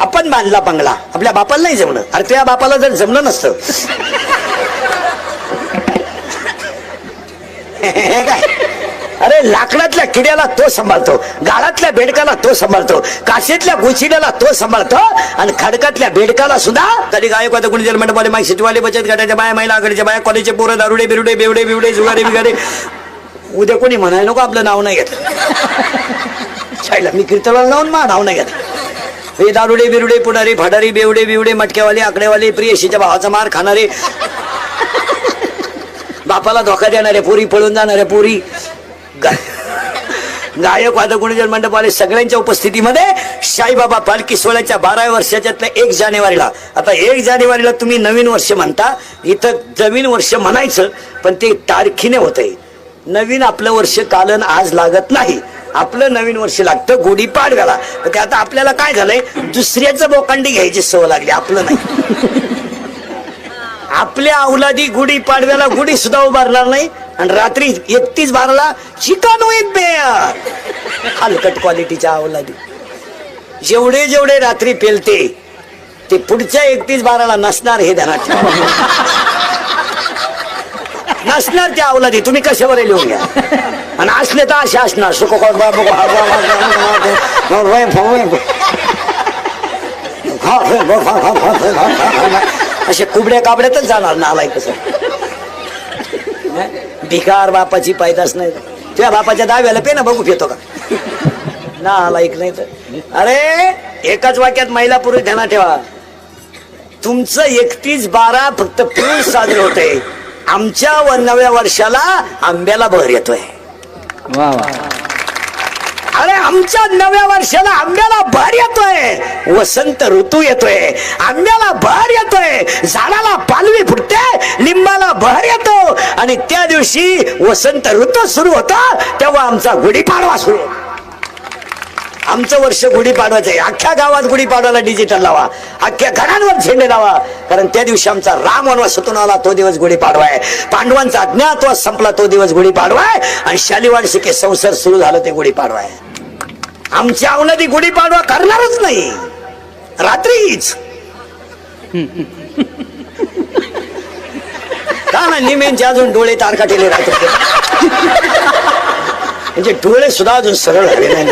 आपण बांधला बंगला. आपल्या बापाला नाही जमलं. अरे तुझ्या बापाला जर जमलं नसतं. काय अरे लाकडातल्या किड्याला तो सांभाळतो. गाळातल्या बेडकाला तो सांभाळतो. काशीतल्या गुचिड्याला तो सांभाळतो. आणि खडकातल्या बेडकाला सुद्धा कधी गायक होता कुणी जन्मंडपाले माई शेतीवाले बचत गटाच्या बाया महिला आघाडीच्या बाया कॉलेजचे पोरं दारुडे बिरुडे बेवडे बिवडे जुगारे बिगारे उद्या कोणी म्हणायला नको आपलं नाव नाही घेतलं मी कीर्तनाला लावून मा नाव नाही घेतलं हे दारुडे बिरुडे पुढारी फडारी बेवडे बिवडे मटक्यावाले आकडेवाले प्रियशीच्या भावाचा मार खाणारे. बापाला धोका देणारे पुरी पळून जाणारे पुरी. गा- गायक वादक मंडपवाले सगळ्यांच्या उपस्थितीमध्ये साईबाबा पालखी सोहळ्याच्या बाराव्या वर्षाच्यातल्या एक जानेवारीला. आता एक जानेवारीला तुम्ही नवीन वर्ष म्हणता इथं नवीन वर्ष म्हणायचं पण ते तारखीने होतंय. नवीन आपलं वर्ष कालन आज लागत नाही. आपलं नवीन वर्ष लागतं गुढी पाडव्याला ते आता आपल्याला काय झालंय? दुसऱ्याचं बोकांडी घ्यायची सवय लागली आपलं नाही. आपल्या अवलादी गुढी पाडव्याला गुढी सुद्धा उभारणार नाही आणि रात्री एकतीस बाराला चिकन विथ बेअर हलकट क्वालिटीच्या अवलादी जेवढे जेवढे रात्री पेलते ते पुढच्या एकतीस बाराला नसणार हे ध्यानात. नसणार त्या अवलादी तुम्ही कशावर लिहून घ्या आणि असले तर असे असणार असे कुबड्या काबड्यातच जाणार नालाय कसं भिकार बापाची पायदास नाही तुझ्या बापाच्या दाव्याला पे ना बघू घेतो का ना आलायक नाही तर अरे एकाच वाक्यात महिला पुरुष ध्यानात ठेवा तुमचं एकतीस बारा फक्त पुरुष साजरं होतंय आमच्या व नव्या वर्षाला आंब्याला बहर येतोय. अरे आमच्या नव्या वर्षाला आंब्याला भर येतोय. वसंत ऋतू येतोय. आंब्याला भर येतोय. झाडाला पालवी फुटते लिंबाला भर येतो. आणि त्या दिवशी वसंत ऋतू सुरू होता तेव्हा आमचा गुढीपाडवा सुरू होतो. आमचं वर्ष गुढीपाडवायचं आहे. अख्ख्या गावात गुढीपाडवाला डिजिटल लावा. अख्ख्या घरांवर झेंडे लावा. कारण त्या दिवशी आमचा राम वनवासातून आला तो दिवस गुढीपाडवा आहे पांडवांचा अज्ञातवास संपला तो दिवस गुढीपाडवा आहे आणि शालिवाड शिके संसार सुरू झालं ते गुढीपाडवा आहे आमच्या अवनदी गुढीपाडवा करणारच नाही. रात्रीच. का ना निमेनचे अजून डोळे तारकाटेले राहतात? म्हणजे डोळे सुद्धा अजून सरळ हवे नाही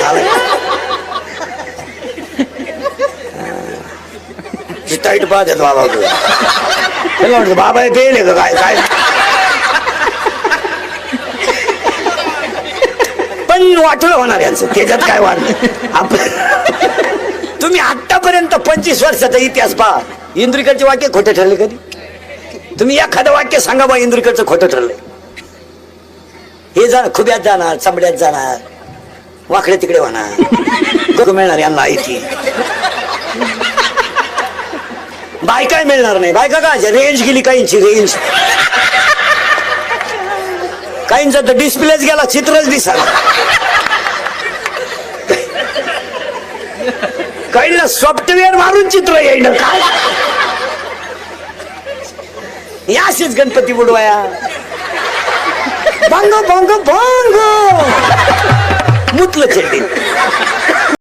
टाईट पाहत आहेत बाबा त्याला म्हटलं, बाबा हे पेल का काय काय पण वाटलं होणार यांचं त्याच्यात काय वाटलं आपण तुम्ही आतापर्यंत पंचवीस वर्षाचा इतिहास पहा. इंद्रिकडचे वाक्य खोटे ठरले कधी? तुम्ही एखादं वाक्य सांगा बा इंद्रिकडचं खोटं ठरलंय. हे जाणार खुब्यात जाणार चमड्यात जाणार वाकडे तिकडे होणार. मिळणार यांना आयती बायका मिळणार नाही? बायका का रेंज गेली काहींची रेंज. काहींचा तर डिस्प्लेच गेला चित्रच दिसाला काहींना सॉफ्टवेअर मारून चित्र येईन काय? या असेच गणपती बुडवाया. भंग भंग भंग! मुतलं चेंडी